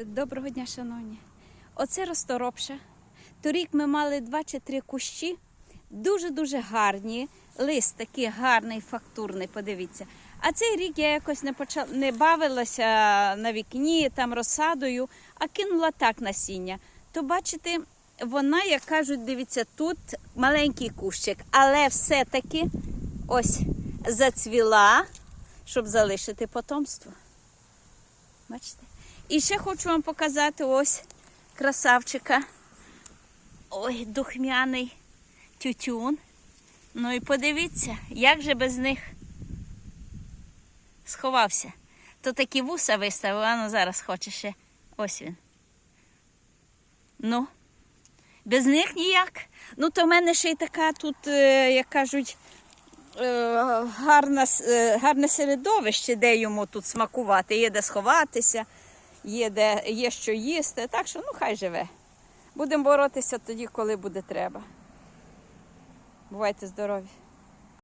Доброго дня, шановні. Оце розторопша. Торік ми мали два чи три кущі, дуже-дуже гарні. Лист такий гарний, фактурний, подивіться. А цей рік я якось не почала, не бавилася на вікні там розсадою, а кинула так насіння. То бачите, вона, як кажуть, дивіться, тут маленький кущик, але все-таки ось зацвіла, щоб залишити потомство. Бачите? І ще хочу вам показати ось красавчика. Ой, духмяний тютюн. Ну і подивіться, як же без них сховався. То такі вуса виставив, а ну зараз хоче ще. Ось він. Ну, без них ніяк. Ну, то в мене ще й така тут, е, як кажуть, е, гарна, е, гарне середовище, де йому тут смакувати. Є де сховатися, є, де, є що їсти. Так що ну хай живе. Будемо боротися тоді, коли буде треба. Бувайте здорові!